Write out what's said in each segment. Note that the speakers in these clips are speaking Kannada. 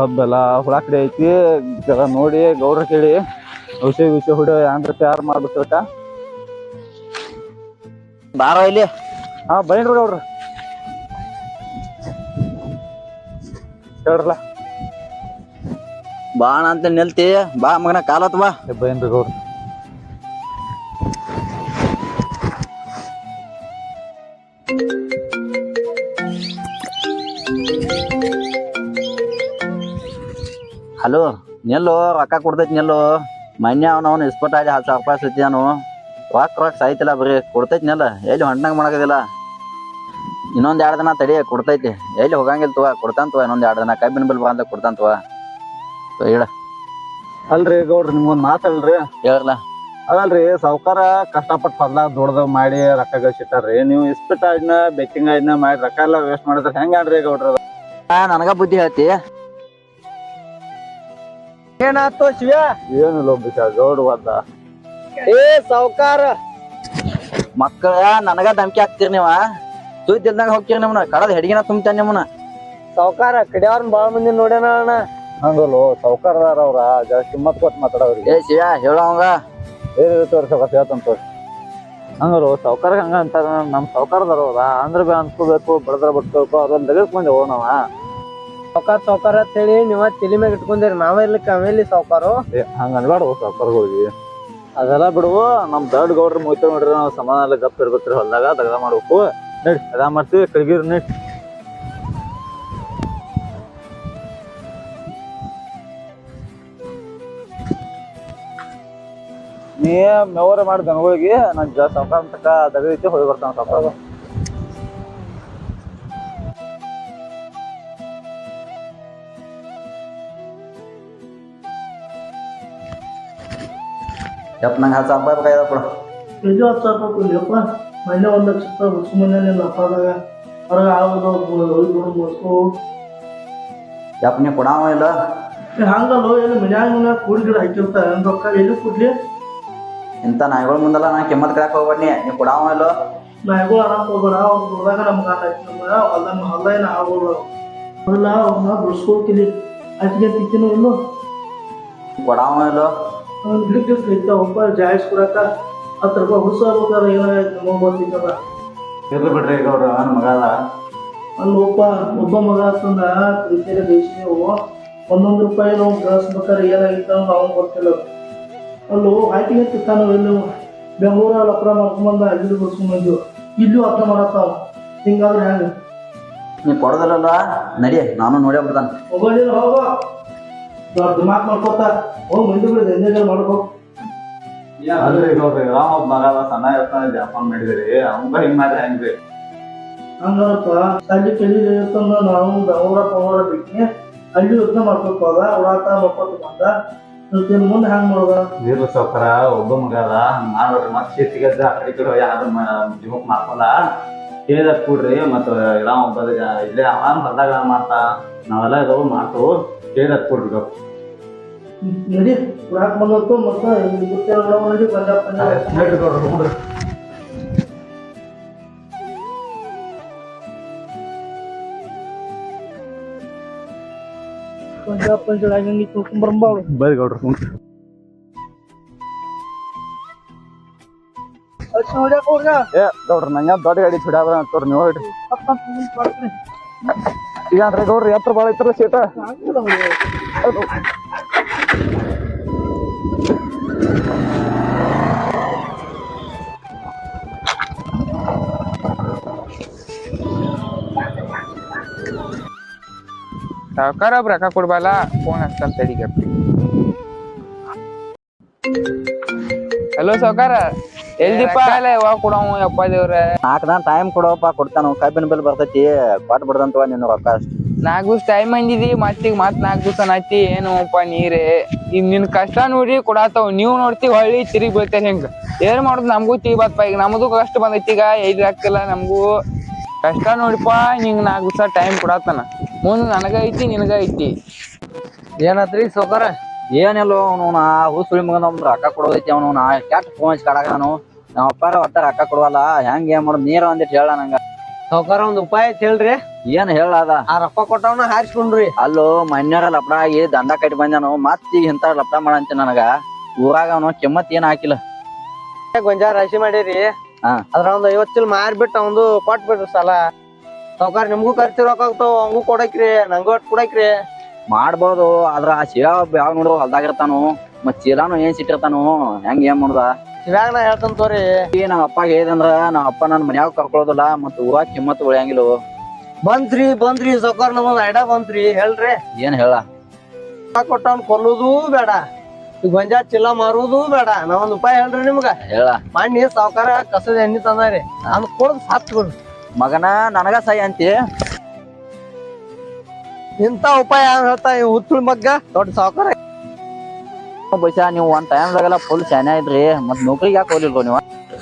ಕಬ್ಬೆಲ್ಲ ಹುಳ ಕಡೆ ಐತಿ. ಜರ ನೋಡಿ ಗೌಡ್ರ ಕೇಳಿ ಔಷಧಿ ವಿಷಯ ಹುಡು ಏನ್ರ ತಯಾರು ಮಾಡ್ಬಿಟ್ಟ ಬಾರ ಇಲ್ಲಿ. ಹಾ ಬನ್ರಿ ಗೌಡ್ರ. ಹೇಳ್ರಲ್ಲ. ಬಾಣ ಅಂತ ನಿಲ್ತಿ. ಬಾ ಮಗನ ಕಾಲತ್ ಬಾ. ಬನ್ರಿ ಗೌಡ್ರ. ಹಲೋ ನಿಲ್ಲು ರೊಕ್ಕ ಕೊಡ್ತೈತಿ ನಿಲ್ಲು. ಮೊನ್ನೆ ಅವ್ನು ಅವ್ನು ಇಸ್ಪಟ್ ಆಗಿ ಹತ್ತು ಸಾವಿರ ರೂಪಾಯಿ ಸತ್ಯಾನು ರೊಕ್ಕ ರೊಕ್ಕ ಸಾಯ್ತಿಲ್ಲ ಬರೀ ಕೊಡ್ತೈತಿ ನಿಲ್ಲ. ಎಲ್ಲಿ ಹೊಂಟಂಗೆ ಮಾಡೋದಿಲ್ಲ ಇನ್ನೊಂದು ಎರಡು ದಿನ ತಡಿ ಕೊಡ್ತೈತಿ. ಎಲ್ಲಿ ಹೋಗಂಗಿಲ್ಲ ತುವ ಕೊಡ್ತಾನ ಇನ್ನೊಂದು ಇನ್ನೊಂದ್ ಎರಡು ದಿನ. ಕಬ್ಬಿನ ಬಿಲ್ ಬಂದ ಕೊಡ್ತಾನ ತುವ ಹೇಳ ಅಲ್ರಿ ಗೌಡ್ರಿ ನಿಮ್ಗೊಂದು ಮಾತಲ್ರಿ ಹೇಳಲ್ಲ ಅದಲ್ರಿ ಸಾವುಕಾರ ಕಷ್ಟಪಟ್ಟು ಹೊಲ್ದಾಗ ದುಡ್ದು ಮಾಡಿ ರೊಕ್ಕ ಗಳಿಸಿಟ್ಟಾರ್ರಿ. ನೀವು ಇಸ್ಪಿಟ್ ಆಯ್ನ ಬೆಕ್ಕಿಂಗ್ ಆಯ್ನ ಮಾಡಿ ರೊಕ್ಕ ಎಲ್ಲ ವೇಸ್ಟ್ ಮಾಡಿದ್ರೆ ಹೆಂಗನ್ರಿ ಗೌಡ್ರ? ನನಗ ಬುದ್ಧಿ ಹೇಳ್ತಿ. ಶಿವ ಏನಿಲ್ಲ ಬಿಸ ಒದ್ದ ಏ ಸಾವ್ಕಾರ. ಮಕ್ಕಳ ನನಗ ನಂಬಿಕೆ ಹಾಕ್ತಿರ್ ನೀವ? ಸುದ್ದಿ ಇಲ್ದಂಗ ಹೋಗ್ತೀರಿ ನಿಮ್ನ ಕಡದ ಹೆಡಿಗೆನ ತುಂಬ್ತಾನೆ ನಿಮ್ಮನ ಸಾವ್ಕಾರ ಕಡಿಯವ್ರನ್ ಬಾಳ ಮಂದಿ ನೋಡ್ಯಾನ ಅಣ್ಣ. ಹಂಗಲ್ಲೋ ಸಾವ್ಕಾರದಾರ ಅವ್ರ ಜಾಸ್ತಿ ಮತ್ ಕೊಟ್ಟು ಮಾತಾಡವ್ರಿಗೆ. ಏ ಶಿವ ಹೇಳವಂಗ ಏನ್ ತೋರಿ ಸಾವ್ಕಾರ ಹೇಳ್ತಾನ ತೋರಿಸಿ. ಹಂಗಲ್ಲ ಸಾವುಕಾರ ಹಂಗ ಅಂತಾರ ನಮ್ ಸಾವ್ಕಾರದಾರ ಅವ್ರ ಅಂದ್ರ ಬೇ ಅನ್ಕೋಬೇಕು ಬಡದ್ರ ಬಿಡ್ಕೋಬೇಕು ಅದೊಂದ್ ತೆಗೆದ್ ಬಂದೇವು ನಾವ ಸಾವ್ಕಾರ ಸಾವ್ಕಾರ ಅಂತ ಹೇಳಿ ನೀವ ತಲಿ ಮ್ಯಾಗ ಇಟ್ಕೊಂಡಿರಿ. ನಾವೇ ಇರ್ಲಿಕ್ಕ ಆಮೇಲೆ ಸಾವ್ಕಾರು ಹಂಗ ಅನ್ಬಾರ್ದು ಸಾವ್ಕಾರಗಳಿಗೆ ಅದೆಲ್ಲ ಬಿಡುವು, ನಮ್ ದೊಡ್ಡ ಗೌಡ್ರ ಮುಗಿತ ನೋಡ್ರಿ, ನಾವು ಸಮಾನ ಎಲ್ಲ ಗಪ್ ಇರ್ಬೇಕ್ರಿ ಹೊಲ್ದಾಗ ದಗದ ಮಾಡ್ಬೇಕು. ನಡಿ, ಅದ ಮಾಡ್ತೀವಿ, ಕಡ್ಗಿರ್ ನೀಟ್ ನೀ ಮೆವರ ಮಾಡಿ ದನಗಳಿಗೆ, ನಾನು ಜಾ ಸಾವ್ಕಾರ ತಕ ದಗದೈತಿ, ಹೋಗಿ ಬರ್ತಾನೆ ಸಾವ್ಕಾರ ಯಪ್ಪ ನಂಗೆ ಹತ್ತು ಸಾವಿರ ರೂಪಾಯಿ ಬೇಕಾಯ್ದ ಕೊಡು ಇದು ಹತ್ತು ಸಾವಿರ ರೂಪಾಯಿ ಕೊಡ್ಲಿಯಪ್ಪ ಮೊನ್ನೆ ಒಂದು ಲಕ್ಷ ರೂಪಾಯಿ ಹುಡ್ಸು ಮನೇಲಿ ಅಪ್ಪದಾಗ ಹೊರಗೆ ಆಗೋದು ಹೋಗಿ ಬಿಡು ಮುಡ್ಕೊ ಯಪ್ಪ ನೀ ಕೊಡಾವ ಇಲ್ಲ ಹಂಗಲ್ಲ ಎಲ್ಲಿ ಮನ್ಯಾಗ ಮನ್ಯಾಗ ಕೂಡಿ ಗಿಡ ಹಾಕಿರ್ತಾರೆ ರೊಕ್ಕ ಎಲ್ಲಿ ಕೊಡ್ಲಿ ಇಂಥ ನಾಯಿಗಳ ಮುಂದಲ್ಲ ನಾ ಕೆಮ್ಮತ್ ಕಳಕ್ ಹೋಗ್ಬಡ್ನಿ ನೀ ಕೊಡಾವ ಇಲ್ಲ ನಾಯಿಗಳು ಆರಾಮ್ ಹೋಗೋಣ ಅವ್ರು ದುಡ್ದಾಗ ನಮ್ಗೆ ಆಯ್ತು ನಮ್ಗೆ ಹೊಲ್ದಾಗ ಹೊಲ್ದ ಏನು ಆಗೋದು ಅಲ್ಲ ಅವ್ರನ್ನ ದುಡ್ಸ್ಕೊಳ್ತೀನಿ ಅದಕ್ಕೆ ತಿಕ್ಕಿನೂ ಇಲ್ಲೋ ಕೊಡಾವ ಇಲ್ಲ ಅವ್ನ ಗಿಡಕ್ಕೆ ಕೈತ ಒಬ್ಬ ಜಾಯಿಸ್ ಕೊಡಕ ಹತ್ತು ರೂಪಾಯಿ ಹುಸ ಆಗ್ಬೇಕಾದ್ರೆ ಏನಾಯ್ತು ನಮಗೆ ಗೊತ್ತಿದ್ದಲ್ಲ ಇರ್ಲಿ ಬಿಡ್ರಿ ಗೌಡ್ರ ನನ್ನ ಮಗ ಅದ. ಅಲ್ಲಿ ಒಬ್ಬ ಒಬ್ಬ ಮಗ ತಂದ ಪ್ರೀತಿಯಲ್ಲಿ ಬೇಯಿಸಿದೆವು ಒಂದೊಂದು ರೂಪಾಯಿ ನಾವು ಗಳಿಸ್ಬೇಕಾದ್ರೆ ಏನಾಗಿತ್ತು ಅಂತ ಅವ್ನು ಗೊತ್ತಿಲ್ಲ. ಅಲ್ಲೂ ಆಯ್ಕೆ ತಿತ್ತಾನು ಇಲ್ಲಿ. ಬೆಂಗಳೂರಲ್ಲಿ ಅಪ್ರ ಮಾಡ್ಕೊಂಬಂದ ಅಲ್ಲಿ ಬಿಡ್ಸ್ಕೊಂಬಂದು ಇಲ್ಲೂ ಅಪ್ರ ಮಾಡತ್ತಾವ ಹಿಂಗಾದ್ರೆ ಹೆಂಗ ನೀ ಕೊಡೋದಲ್ಲ ನಡಿ ನಾನು ನೋಡೇ ಬಿಡ್ತಾನೆ ಹೋಗೋದಿಲ್ಲ ಹೋಗೋ. ದೊಡ್ಡ ಮಾತು ಮಾಡ್ಕೊತ ಹೋಗಿ ಮಂದಿ ಬಿಡಿದೆ ಎಂಜಾಯ್ ಮಾಡ್ಕೋ. ಗೌಡ್ರಿ ರಾಮ ಮಗ ಸಣ್ಣ ಇರ್ತಾನೆ ಜಾಪಾನ್ ಮಾಡಿದ್ರಿ ಅವಂಗ ಹಿಂಗ್ ಮಾಡ್ರಿ ಹೆಂಗ್ರಿ ಹಂಗಪ್ಪ ಅಲ್ಲಿ ಕೆಲಿ ಇರ್ತಂದ್ರ ನಾವು ದವರ ಬಿಟ್ಟು ಅಲ್ಲಿ ಯೋಚನೆ ಮಾಡ್ಬೇಕು ಹೋದ ಉಡಾತ ಬಂದ. ಮುಂದೆ ಹ್ಯಾಂಗ ಮಾಡೋದ? ನೀರು ಸೌಕರ ಒಬ್ಬ ಮಗ ಅದ ಹಂಗ್ ಮಾಡ್ಬೇಡ್ರಿ ಮತ್ ಶೀತಿಗೆ ಆ ಕಡೆ ಯಾರು ಜೀವಕ್ ಮಾಡ್ಕೊಂಡ ಕೇಳಿದ ಕೂಡ್ರಿ ಮತ್ತ ರಾಮ ಒಬ್ಬ ಇಲ್ಲೇ ಅವನ್ ಹೊಲ್ದಾಗ ಮಾಡ್ತಾ ನಾವೆಲ್ಲ ಇದಾವ ಮಾಡ್ತೇವು. ಕೇಳಿದ ಕೂಡ್ರಿ ಗೌಡ್ರ. ನಡಿ ಉಡಾಕ್ ಬಂದತ್ತು ಮತ್ತ ಗೊತ್ತಿರೋ ನಡಿ ಪಂಜಾಬ್ ಪಂಜಾಬ್ ನಡ್ರಿ ಗೌಡ್ರ, ಹೋಗ್ರಿ. ಪಂಜಾಬ್ ಪಂಜಾಬ್ ಹಂಗೆ ತಿಳ್ಕೊಂಬರಂಬ ಅವಳು ಬರ್ರಿ ಗೌಡ್ರ ಕುಂಡ್ರಿ. ಅಷ್ಟು ನೋಡ್ಯಾಕ ಹೋಗ ಏ ಗೌಡ್ರ ನಂಗೆ ದೊಡ್ಡ ಗಾಡಿ ಬಿಡಾದ ಅಂತವ್ರಿ ನೀವು ಹೇಳ್ರಿ ಈಗ ಅಂದ್ರೆ ಗೌಡ್ರಿ ಎತ್ತರ ಭಾಳ ಐತ್ರಲ್ಲ ಸೀಟ ಅದು. ಸಾವ್ಕಾರ ಒಬ್ರು ರೊಕ್ಕ ಕೊಡ್ಬಲ್ಲ ಫೋನ್ ಹಚ್ತಾನ ತಡಿಗೆ ಹಲೋ ಸಾವ್ಕಾರ ಎಲ್ದಿಪ್ಪ ಅಲ್ಲ ಯಾವಾಗ ಕೊಡವ ಯಪ್ಪ ದೇವ್ರ? ನಾಲ್ಕು ದಿನ ಟೈಮ್ ಕೊಡೋಪ್ಪ ಕೊಡ್ತಾನ. ಕಬ್ಬಿನ ಬಿಲ್ ಬರ್ತೈತಿ ಕೊಟ್ಟು ಬಿಡದಂತ ನಿನ್ನ ರೊಕ್ಕ ಅಷ್ಟು. ನಾಲ್ಕು ದಿವ್ಸ ಟೈಮ್ ಅಂದಿದಿ ಮತ್ತೀಗ ಮತ್ ನಾಲ್ಕು ದಿವ್ಸ ಏನು ಏನೋಪ್ಪ ನೀರೇ? ಈಗ ನಿನ್ ಕಷ್ಟ ನೋಡಿ ಕೊಡಾತಾವ್. ನೀವು ನೋಡ್ತಿ ಹೊಳ್ಳಿ ತಿರುಗಿ ಬೀಳ್ತೇನೆ ಹೆಂಗ? ಏನ್ ಮಾಡುದು ನಮಗೂ ತಿಳಿಬಾತ್ಪ ಈಗ ನಮ್ದು ಕಷ್ಟ ಬಂದೈತಿ ಈಗ ಐದು ಹಾಕಿಲ್ಲ ನಮಗೂ. ಕಷ್ಟ ನೋಡಿಪ್ಪ ನಿಂಗ್ ನಾಲ್ಕು ದಿವ್ಸ ಟೈಮ್ ಕೊಡಾತನ. ಮುಂದೆ ನನಗ ಐತಿ ನಿನಗ ಐತಿ ಏನಾತ್ರಿ ಸೋಕರ ಏನಿಲ್ಲ ಅವನು ನಾ ಹೂ ಸುಳಿ ಮಗನ ರೊಕ್ಕ ಕೊಡೋದೈತಿ ಅವನು ನಾ ಕೆಟ್ಟ ಫೋನ್ ಹಚ್ಚಿ ಕಡಾಗ ನಾನು ನಮ್ಮ ಅಪ್ಪಾರ ಒಟ್ಟ ರೊಕ್ಕ ಕೊಡುವಲ್ಲ ಹೆಂಗ್ ಏನ್ ಮಾಡೋದು ನೀರ ಒಂದಿಟ್ಟು ಹೇಳ ನಂಗ. ಸಾವ್ಕಾರ ಒಂದ್ ಉಪಾಯ ಐತ್ ಹೇಳ್ರಿ. ಏನ್ ಹೇಳದ ಆ ರೊಕ್ಕ ಕೊಟ್ಟವನ ಹಾರಿಸ್ಕೊಂಡ್ರಿ. ಅಲ್ಲೋ ಮನ್ಯಾರ ಲಪಡ ಆಗಿ ದಂಡ ಕಟ್ಟಿ ಬಂದಾನು ಮತ್ತಿ ಈಗ ಇಂತ ಲಪಡ ಮಾಡಂತ ನನಗ. ಊರಾಗ ಅವನು ಕೆಮ್ಮತ್ ಏನ್ ಹಾಕಿಲ್ಲ. ಗೊಂಜಾಳ ರಾಶಿ ಮಾಡಿರಿ. ಹಾ. ಅದ್ರ ಒಂದ್ ಐವತ್ ಚೀಲ ಮಾರ್ಬಿಟ್ಟು ಅವಂದು ಕೊಟ್ಬಿಡ್ರಿ ಸಾಲ. ಸಾವ್ಕಾರ ನಿಮ್ಗೂ ಖರ್ಚು ರೊಕ್ಕ ಆಗ್ತಾವ ಅವಂಗೂ ಕೊಡಕ್ರಿ ನಂಗೂ ಒಟ್ ಕೊಡಕ್ರಿ. ಮಾಡ್ಬೋದು ಆದ್ರ ಆ ಶಿವ ಯಾವ ನೋಡು ಹೊಲ್ದಾಗಿರ್ತಾನು ಮತ್ ಚೀಲಾನು ಏನ್ ಸಿಟ್ಟಿರ್ತಾನು ಹೆಂಗ್ ಏನ್ ಮಾಡುದ? ಇವಾಗ ನಾ ಹೇಳ್ತಾನ ತೋರಿ ಈ ನಮ್ಮ ಅಪ್ಪ ಹೇಳಿದಂದ್ರ ನಮ್ಮ ಅಪ್ಪ ನನ್ನ ಮನ್ಯಾಗ ಕರ್ಕೊಳ್ಳೋದಿಲ್ಲ ಮತ್ ಊರಾಗ ಕಿಮ್ಮತ್ ಉಳಿಯಂಗಿಲ್ಲ. ಬಂತ್ರಿ ಬಂತ್ರಿ ಸಾವ್ಕಾರ ನಮ್ಮೊಂದ್ ಐಡ ಬಂತ್ರಿ ಹೇಳ್ರಿ. ಏನ್ ಹೇಳ? ಕೊಟ್ಟವ್ನ ಕೊಲ್ಲುದು ಬೇಡ ಗೊಂಜಾ ಚಿಲ್ಲ ಚೀಲ ಮಾರುದು ಬೇಡ ನಾವೊಂದ್ ಒಂದ್ ಉಪಾಯ ಹೇಳ್ರಿ ನಿಮ್ಗ. ಹೇಳ. ಮಣ್ಣಿ ಸಾವ್ಕಾರ ಕಸದ ಎಣ್ಣಿ ತಂದಾರಿ ನಾನು ಕೊಡದ್ ಸಾತ್ ಕೊಡ್ರಿ ಮಗನ ನನಗ ಸೈ ಅಂತಿ. ಇಂತ ಉಪಾಯ ಹೇಳ್ತಾ ಈ ಹುಚ್ಚುಳ್ ಮಗ್ಗ ದೊಡ್ಡ ಸಾವ್ಕಾರ. ಬೈಸ ನೀವು ಒಂದ್ ಟೈಮ್ದಾಗೆಲ್ಲ ಫುಲ್ ಶಾನೆ ಐತ್ರಿ ಮತ್ ನೌಕರಿಗೆ ಯಾಕೆ ಹೋಗ್ಲಿಲ್ವ ನೀವು?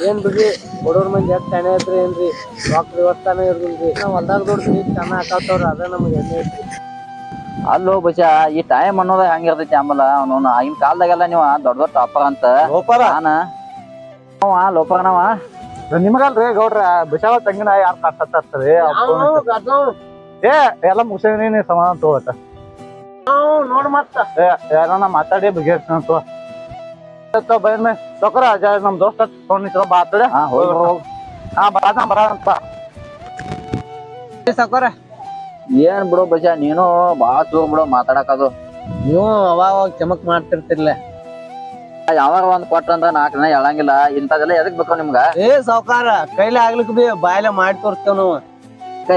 ಏನ್ ಬಿಡ್ರಿ ಬಡವ್ರ ಮಂದಿ ಯಾಕೆ ಚೆನ್ನಾಗ್ ಐತ್ರಿ ಏನ್ರಿ? ಡಾಕ್ಟರ್ ವ್ಯವಸ್ಥಾನ ಇರ್ದಿಲ್ರಿ ನಾವು ಹೊಲ್ದಾಗ ದೊಡ್ಡ ಚೆನ್ನ ಹಾಕಾತವ್ರ ಅದ ನಮ್ಗೆ ಎಣ್ಣೆ ಐತ್ರಿ. ಅಲ್ಲೋ ಬಸ ಈ ಟೈಮ್ ಅನ್ನೋದ ಹೆಂಗಿರ್ತೈತಿ ಆಮೇಲೆ ಅವನು ಆಗಿನ ಕಾಲದಾಗೆಲ್ಲ ನೀವು ದೊಡ್ಡ ದೊಡ್ಡ ಟಾಪರ್ ಅಂತ. ಲೋಪರ? ನಾನ? ಅವ ಲೋಪರ್ನವ ನಿಮಗಲ್ರಿ ಗೌಡ್ರ ಬಿಸಾವ ತಂಗಿನ ಯಾರು ಕಟ್ಟತ್ತರ್ತಾರೆ ಏ ಎಲ್ಲ ಮುಗಿಸ್ ಸಮಾಧಾನ ತಗೋತ ನೋಡ್ ಮತ್ತ. ಯಾರನ್ನ ಮಾತಾಡಿ ಬಗೆಹರಿಸ್ಕೊಂತ ಬೈರ್ನ ಸೊಕರ ನಮ್ ದೋಸ್ತ ಫೋನ್ ಬಾ ಬಾತಡೆ ಹಾ ಹೋಗಿ ಹೋಗ್ ಹಾ ಬರಾದ ಬರಾದಂತ ಸಾವ್ಕಾರ ಏನ್ ಬಿಡು ಬಜ ನೀನು ಬಾಳ ಚೂರ್ ಬಿಡು ಮಾತಾಡಕದು ನೀವು ಅವಾಗ ಚಮಕ್ ಮಾಡ್ತಿರ್ತಿರ್ಲೆ. ಯಾವಾಗ ಒಂದ್ ಕೊಟ್ರಂದ್ರ ನಾಲ್ಕು ದಿನ ಹೇಳಂಗಿಲ್ಲ ಇಂಥದೆಲ್ಲ ಎದಕ್ ಬೇಕು ನಿಮ್ಗ? ಏ ಸಾವ್ಕಾರ ಕೈಲಿ ಆಗ್ಲಿಕ್ ಬಿ ಬಾಯ್ಲೆ ಮಾಡಿ ತೋರಿಸ್ತೇವ್ ನಾವು.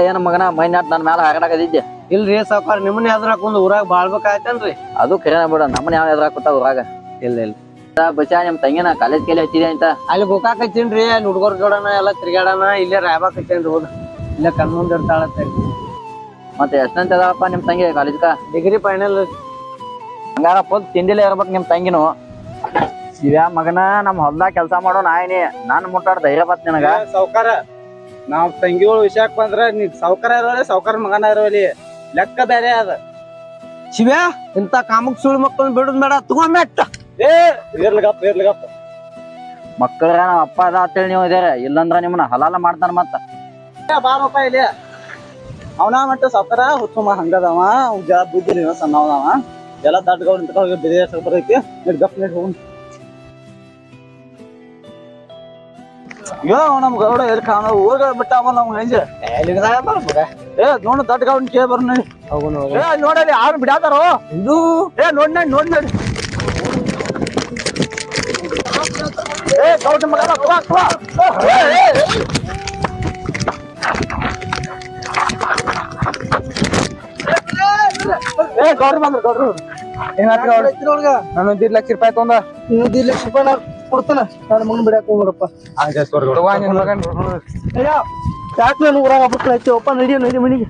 ಏನ್ ಮಗನ ಮೈನಾಟ್ ನನ್ ಮ್ಯಾಲ ಹಾಕಡಕದಿದ್ದೆ ಇಲ್ರಿ ಸಾವ್ಕಾರ ನಿಮ್ಮನ್ನ ಎದ್ರಾಕ್ ಒಂದ್ ಊರಾಗ ಬಾಳ್ಬೇಕಾಯ್ತನ್ರಿ? ಅದು ಕರೆಯ ಬಿಡ ನಮ್ಮನ್ನ ಯಾವ ಎದುರಾಗ ಕೊಟ್ಟ ಊರಾಗ? ಇಲ್ಲ ಇಲ್ಲ. ಬಚ್ಚ ನಿಮ್ ತಂಗಿನ ಕಾಲೇಜ್ ಕೇಳಿ ಹಚ್ಚಿದೆ ಅಂತ ಅಲ್ಲಿ ಗೋಕಾಕ್ ಹಚ್ಚಿನ್ರಿ ಅಲ್ಲಿ ಹುಡ್ಗರ್ ಜೋಡನ ಎಲ್ಲ ತಿರ್ಗಾಡನ ಇಲ್ಲೇ ರಾಯಬಾಕ್ ಹಚ್ಚೇನ್ರಿ ಹೋದ ಇಲ್ಲ ಕಣ್ಮುಂದ್ ಇರ್ತಾಳತ್ತ ಮತ್ತೆ ಎಷ್ಟಂತ ಇದಾವಪ್ಪ ನಿಮ್ ತಂಗಿ ಕಾಲೇಜ್ಕ ಡಿಗ್ರಿ ಫೈನಲ್ ಹಂಗಾರ ಫುಲ್ ತಿಂಡಿಲೇ ಇರ್ಬೇಕು ನಿಮ್ ತಂಗಿನು. ಶಿವ್ಯಾ ಮಗನ ನಮ್ ಹೊಲ್ದಾಗ ಕೆಲ್ಸ ಮಾಡೋ ನಾಯಿನಿ ನಾನ್ ಮುಟ್ಟಾಡ ಧೈರ್ಯ ಬತ್ ನಿನಗ. ಸಾವ್ಕಾರ ನಾವ್ ತಂಗಿಗಳು ವಿಷಯಕ್ ಬಂದ್ರೆ ನೀ ಸಾವ್ಕಾರ ಇರೋಲಿ ಸಾವ್ಕಾರ ಮಗನ ಇರೋಲಿ. ಲೆಕ್ಕ ಬೇರೆ ಅದ. ಶಿವ್ಯಾ ಇಂತ ಕಾಮಕ್ ಸುಳ್ಳು ಮಕ್ಕಳನ್ನ ಬಿಡುದ್ ಬೇಡ ತಗೊಂಡ್ಮೆಟ್ಟ ಏ ಇರ್ಲಿಗಪ್ಪ ಇರ್ಲಿಗಪ್ಪ ಮಕ್ಕಳ ನಮ್ಮ ಅಪ್ಪ ಅದ ಅಂತೇಳಿ ನೀವು ಇದಾರೆ ಇಲ್ಲಂದ್ರ ನಿಮ್ಮನ್ನ ಹಲಾಲ ಮಾಡ್ತಾನ ಮತ್ತ. ಬಾರಪ್ಪ ಇಲ್ಲಿ. ಅವನ ಮಟ್ಟ ಸತ್ತರ ಹುಚ್ಚುಮ ಹಂಗದವ ಅವ್ ಜಾ ಬುದ್ಧಿ ಸಣ್ಣವನವ. ಎಲ್ಲ ದಡ್ಗವ್ ನಿಂತ್ಕೊಂಡು ಹೋಗಿ ಬಿರಿ ಬರೈತಿ ನಡ್ ಗಪ್ ನಡ್ ಹೋಗ್. ಯೋ ನಮ್ ಗೌಡ ಎಲ್ಲಿ ಕಾಣ ಊರ್ಗ ಬಿಟ್ಟ ಹೆಂಜ ನಮ್ ಹೆಂಜ ಏ ನೋಡ ದಡ್ಡ ಗೌಡ ಕೇ ಬರ್ ನಡಿ ಏ ನೋಡಲಿ ಯಾರು ಬಿಡಾತಾರೋ? ಇದು? ಏ ನೋಡ್ ನೋಡಿ ನೋಡ್ ನೋಡಿ. ಏ ಗೌಡ ಮಗ. ಏ, ಏ, ಏ. ಗೌಡ್ರ ಬಂದ್ರ ಏನಾತ್ರ ಲಕ್ಷ ರೂಪಾಯಿ ತೊಂದ ಇನ್ನೊಂದ್ ಲಕ್ಷ ರೂಪಾಯಿ ನಾನು ಕೊಡ್ತಾನ. ಮಗನ್ ಹೋಗ್ರಪ್ಪ ನಿನ್ ಮಗನ್. ಅಯ್ಯ. ಯಾಕೆ ನಾನು ಊರಾಗ ಹಬ್ಬಕ್ಕೆ ಹಚ್ಚಿ ಒಪ್ಪ ನಡಿ ನಡಿ ಮನಿಗೆ.